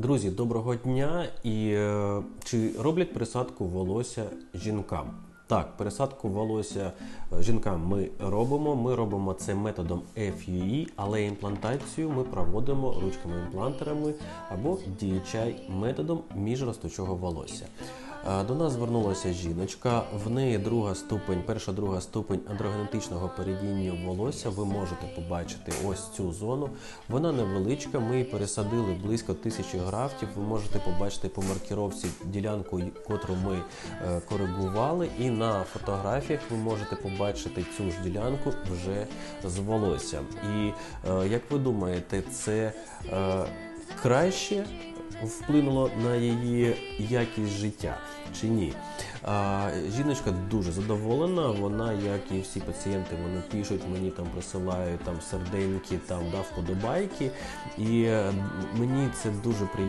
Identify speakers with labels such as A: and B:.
A: Друзі, доброго дня! І е, чи роблять пересадку волосся жінкам? Так, пересадку волосся е, жінкам ми робимо. Ми робимо це методом FUE, але імплантацію ми проводимо ручками-імплантерами або DHI методом міжростучого волосся. Е, До нас звернулася жіночка. В неї друга ступень, перша друга ступень андрогенетичного передіння волосся. Ви можете побачити ось цю зону. Вона невеличка. Ми її пересадили близько тисячі графтів. Ви можете побачити по маркіровці ділянку, котру ми е, коригували. І на фотографіях ви можете побачити цю ж ділянку вже з волоссям. І е, як ви думаєте, це краще вплинуло на її якість життя чи ні. А, жіночка дуже задоволена. Вона, як і всі пацієнти, вони пишуть, мені там присилають там серденьки, там да, вподобайки. І мені це дуже приємно.